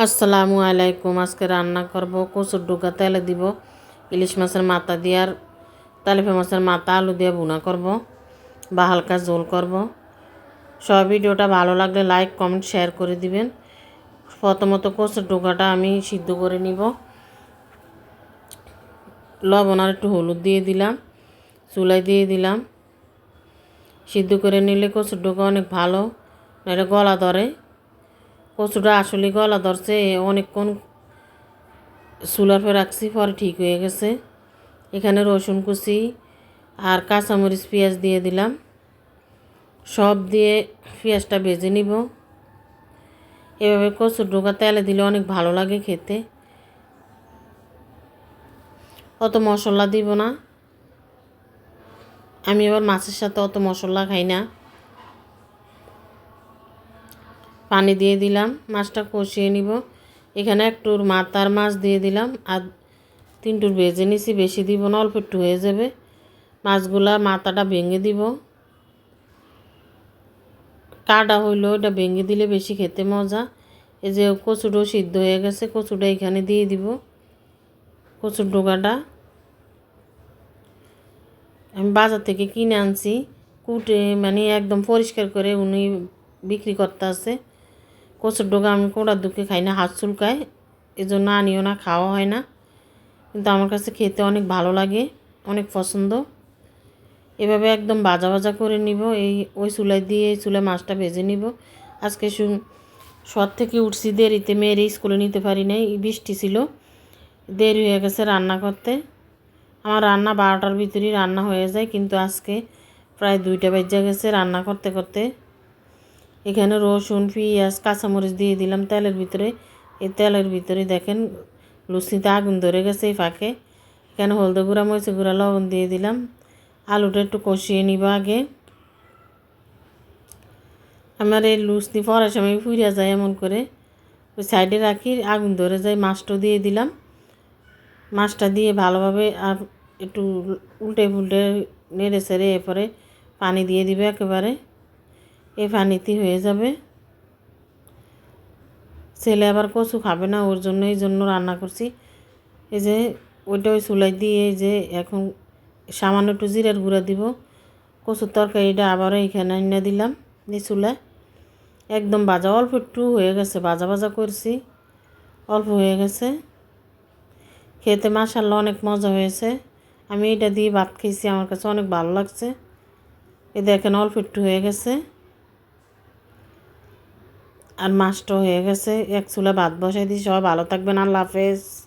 আসসালামু আলাইকুম। আজকে রান্না করব কচুর ডুকা তেলে দিব ইলিশ মাছের মাথা দিয়ে আর তালিফা মাছের মাথা, আলু দিয়ে ভুনা করব, বা হালকা ঝোল করব। সব ভিডিওটা ভালো লাগলে লাইক, কমেন্ট, শেয়ার করে দিবেন। প্রথমত কচুর ডোকাটা আমি সিদ্ধ করে নিব। লবণ আর একটু হলুদ দিয়ে দিলাম, চুলাই দিয়ে দিলাম। সিদ্ধ করে নিলে কচুর ডোকা অনেক ভালো এটা গলা ধরে। কচুটা আসলে গলা ধরছে, অনেকক্ষণ চুলার পর রাখছি, পরে ঠিক হয়ে গেছে। এখানে রসুন কুচি আর কাঁচামরিচ পেঁয়াজ দিয়ে দিলাম। সব দিয়ে পেঁয়াজটা ভেজে নিব। এভাবে কচুর ডোকা তেলে দিলে অনেক ভালো লাগে খেতে। অত মশলা দিব না। আমি আবার মাছের সাথে অত মশলা খাই না। পানি দিয়ে দিলাম, মাছটা কষিয়ে নিব। এখানে একটুর মাথার মাছ দিয়ে দিলাম আর তিনটুর ভেজে নিছি, বেশি দিব না, অল্প একটু হয়ে যাবে। মাছগুলা মাথাটা ভেঙে দিব। কাটা হইল ওটা ভেঙে দিলে বেশি খেতে মজা। এই যে কচুটাও সিদ্ধ হয়ে গেছে, কচুটা এখানে দিয়ে দিব, কচুর ডোকাটা আমি বাজার থেকে কিনে আনছি, কুটে মানে একদম পরিষ্কার করে উনি বিক্রি করতে আছে। কচুর ডোগা আমি কোড়ার দুঃখে খাই না, হাত চুলকায় জন্য আনিও না খাওয়া হয় না। কিন্তু আমার কাছে খেতে অনেক ভালো লাগে, অনেক পছন্দ। এভাবে একদম বাজা বাজা করে নিব, এই ওই চুলাই দিয়ে এই চুলায় মাছটা ভেজে নিব। আজকে সর থেকে উঠছি, দেরিতে মেয়ের স্কুলে নিতে পারি নাই বৃষ্টি ছিল, দেরি হয়ে গেছে রান্না করতে। আমার রান্না বারোটার ভিতরেই রান্না হয়ে যায়, কিন্তু আজকে প্রায় দুইটা বেজে গেছে রান্না করতে করতে। এখানে রসুন, পেঁয়াজ, কাঁচামরিচ দিয়ে দিলাম তেলের ভিতরে। এই তেলের ভিতরে দেখেন লুচিতে আগুন ধরে গেছে এই ফাঁকে। এখানে হলদে গুঁড়া মরিচ গুঁড়া, লবণ দিয়ে দিলাম। আলুটা একটু কষিয়ে নিব আগে। আমার এই লুচি পরার সময় ফুরিয়া যায় এমন করে। ওই সাইডে রাখি, আগুন ধরে যায়, মাছটা দিয়ে দিলাম। মাছটা দিয়ে ভালোভাবে আর একটু উল্টে ফুলটে নেড়ে সেড়ে এরপরে পানি দিয়ে দিবে একেবারে। এই পানিতে হয়ে যাবে। ছেলে আবার কচু খাবে না, ওর জন্য, এই জন্য রান্না করছি। এই যে ওইটা ওই চুলাই দিয়ে যে এখন সামান্য একটু জিরার গুঁড়া দিব। কচুর তরকারিটা আবারও এখানে এনে দিলাম, এই চুলায়। একদম বাজা অল্প একটু হয়ে গেছে বাজা বাজা করছি, অল্প হয়ে গেছে। খেতে মাসাল্লা অনেক মজা হয়েছে। আমি এটা দিয়ে ভাত খেয়েছি আমার কাছে অনেক ভালো লাগছে। এ দেখেন অল্প একটু হয়ে গেছে। আর মাছটা হয়ে গেছে। এক চুলা ভাত বসাই দিই সবাই ভালো থাকবেন। আল্লাহ হাফেজ।